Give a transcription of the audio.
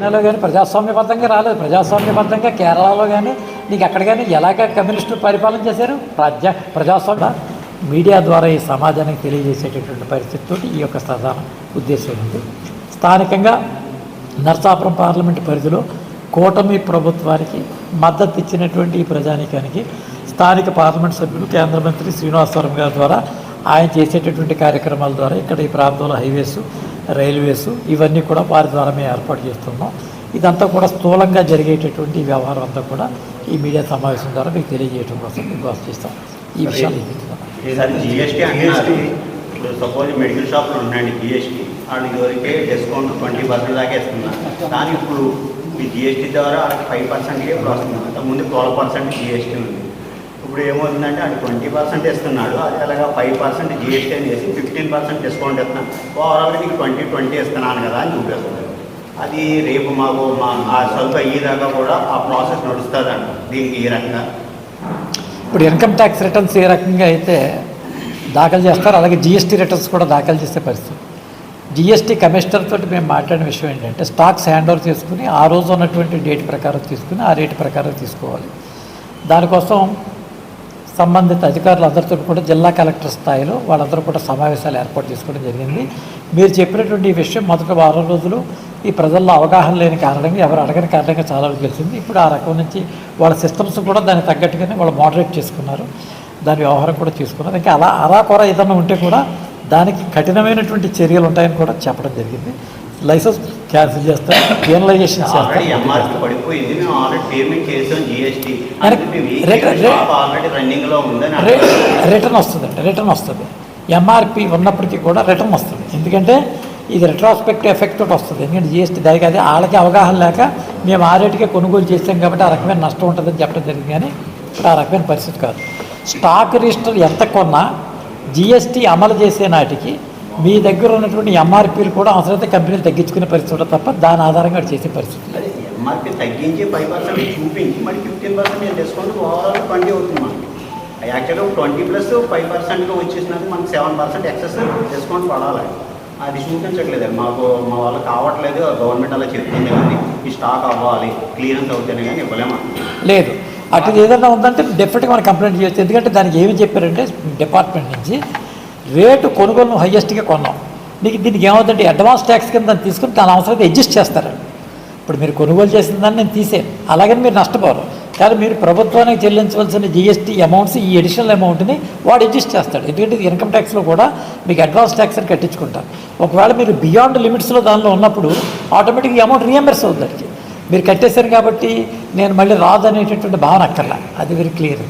తెలంగాణలో కానీ ప్రజాస్వామ్యబద్ధంగా రాలేదు. ప్రజాస్వామ్యబద్ధంగా కేరళలో కానీ నీకు ఎక్కడ కానీ ఎలాగ కమ్యూనిస్టులు పరిపాలన చేశారు? ప్రజా ప్రజాస్వామ్య మీడియా ద్వారా ఈ సమాజానికి తెలియజేసేటటువంటి పరిస్థితితో ఈ యొక్క ప్రధాన ఉద్దేశం ఉంది. స్థానికంగా నర్సాపురం పార్లమెంటు పరిధిలో కూటమి ప్రభుత్వానికి మద్దతు ఇచ్చినటువంటి ఈ ప్రజానీకానికి స్థానిక పార్లమెంట్ సభ్యులు కేంద్ర మంత్రి శ్రీనివాసవరం గారి ద్వారా ఆయన చేసేటటువంటి కార్యక్రమాల ద్వారా ఇక్కడ ఈ ప్రాంతంలో హైవేస్ రైల్వేస్ ఇవన్నీ కూడా వారి ద్వారా మేము ఏర్పాటు చేస్తున్నాం. ఇదంతా కూడా స్థూలంగా జరిగేటటువంటి వ్యవహారం అంతా కూడా ఈ మీడియా సమావేశం ద్వారా మీకు తెలియజేయడం కోసం మీకు వస్తాం ఈ విషయాలు ఇప్పుడు సపోజ్ మెడికల్ షాప్లో ఉన్నాయండి జిఎస్టీ వాళ్ళకి వరకే డిస్కౌంట్ ట్వంటీ పర్సెంట్ దాకా ఇస్తున్నారు ఇప్పుడు ఈ జిఎస్టీ ద్వారా వాళ్ళకి ఫైవ్ పర్సెంట్కే ఇప్పుడు వస్తుంది. అంతకుముందు ట్వెల్వ్ పర్సెంట్ జిఎస్టీ ఉంది. ఇప్పుడు ఏమవుతుందంటే అది ట్వంటీ పర్సెంట్ ఇస్తున్నాడు. అది అలాగా ఫైవ్ పర్సెంట్ జిఎస్టీ అని చేసి ఫిఫ్టీన్ పర్సెంట్ డిస్కౌంట్ ఇస్తున్నాను ఓవరాల్గా నీకు ట్వంటీ ట్వంటీ ఇస్తున్నాను కదా అని చూపిస్తుంది. అది రేపు మాకు మా ఆ సరుకు అయ్యేదాకా కూడా ఆ ప్రాసెస్ నడుస్తుందంట దీనికి ఈ రకంగా. ఇప్పుడు ఇన్కమ్ ట్యాక్స్ రిటర్న్స్ ఏ రకంగా అయితే దాఖలు చేస్తారు అలాగే జిఎస్టీ రిటర్న్స్ కూడా దాఖలు చేసే పరిస్థితి. జిఎస్టీ కమిషనర్ తోటి మేము మాట్లాడిన విషయం ఏంటంటే స్టాక్స్ హ్యాండ్ ఓవర్ చేసుకుని ఆ రోజు ఉన్నటువంటి డేట్ ప్రకారం తీసుకుని ఆ రేటు ప్రకారం తీసుకోవాలి. దానికోసం సంబంధిత అధికారులు అందరితో కూడా జిల్లా కలెక్టర్ స్థాయిలో వాళ్ళందరూ కూడా సమావేశాలు ఏర్పాటు చేసుకోవడం జరిగింది. మీరు చెప్పినటువంటి ఈ విషయం మొదటి వారం రోజులు ఈ ప్రజల్లో అవగాహన లేని కారణంగా ఎవరు అడగని కారణంగా చాలా వరకు తెలిసింది. ఇప్పుడు ఆ రకం నుంచి వాళ్ళ సిస్టమ్స్ కూడా దానికి తగ్గట్టుగానే వాళ్ళు మోడరేట్ చేసుకున్నారు. దాని వ్యవహారం కూడా చేసుకున్నారు ఇంకా అలా అలా కూర ఏదైనా ఉంటే కూడా దానికి కఠినమైనటువంటి చర్యలు ఉంటాయని కూడా చెప్పడం జరిగింది. లైసెన్స్ క్యాన్సిల్ చేస్తారు పెనలైజేషన్ రిటర్న్ వస్తుందండి రిటర్న్ వస్తుంది ఎంఆర్పి ఉన్నప్పటికీ కూడా రిటర్న్ వస్తుంది. ఎందుకంటే ఇది రెట్రాస్పెక్టివ్ ఎఫెక్ట్ తోటి వస్తుంది. ఎందుకంటే జిఎస్టీ దానికి అది వాళ్ళకి అవగాహన లేక మేము ఆ రేటుకే కొనుగోలు చేస్తాం కాబట్టి ఆ రకమైన నష్టం ఉంటుందని చెప్పడం జరిగింది. కానీ ఇప్పుడు ఆ రకమైన పరిస్థితి కాదు. స్టాక్ రిజిస్టర్ ఎంత కొన్నా జిఎస్టీ అమలు చేసే నాటికి మీ దగ్గర ఉన్నటువంటి ఎంఆర్పీలు కూడా అవసరమైతే కంపెనీలు తగ్గించుకునే పరిస్థితి తప్ప దాని ఆధారంగా అది చేసే పరిస్థితి. ఎంఆర్పీ తగ్గించి ఫైవ్ పర్సెంట్ చూపించి మరి fifteen percent discount overall twenty అవుతుంది మనకి. యాక్చువల్గా ట్వంటీ ప్లస్ ఫైవ్ పర్సెంట్గా వచ్చేసినందుకు మనకి సెవెన్ పర్సెంట్ ఎక్సెస్ డిస్కౌంట్ పడాలి. అది చూపించట్లేదు. మాకు మా వాళ్ళు కావట్లేదు. గవర్నమెంట్ అలా చెప్తుంది కానీ ఈ స్టాక్ అవ్వాలి క్లియరెన్స్ అవుతేనే కానీ ఇవ్వలేము. లేదు. అటు ఏదైనా ఉందంటే డెఫినెట్గా మనం కంప్లైంట్ చేయొచ్చు. ఎందుకంటే దానికి ఏమి చెప్పారంటే డిపార్ట్మెంట్ నుంచి రేటు కొనుగోలు హయ్యెస్ట్గా కొన్నాం. నీకు దీనికి ఏమవుతుందంటే అడ్వాన్స్ ట్యాక్స్ కింద దాన్ని తీసుకుని దాని అవసరం అడ్జస్ట్ చేస్తారండి ఇప్పుడు మీరు కొనుగోలు చేసిన దాన్ని నేను తీసేను అలాగని మీరు నష్టపోరు. కానీ మీరు ప్రభుత్వానికి చెల్లించవలసిన జిఎస్టీ అమౌంట్స్ ఈ అడిషనల్ అమౌంట్ని వాడు అడ్జస్ట్ చేస్తాడు. ఎందుకంటే ఇది ఇన్కమ్ ట్యాక్స్లో కూడా మీకు అడ్వాన్స్ ట్యాక్స్ అని కట్టించుకుంటారు. ఒకవేళ మీరు బియాండ్ లిమిట్స్లో దానిలో ఉన్నప్పుడు ఆటోమేటిక్గా అమౌంట్ రియంబర్స్ అవుతుంది. దానికి మీరు కట్టేశారు కాబట్టి నేను మళ్ళీ రాదు అనేటటువంటి భావన అక్కర్లా. అది వెరీ క్లియర్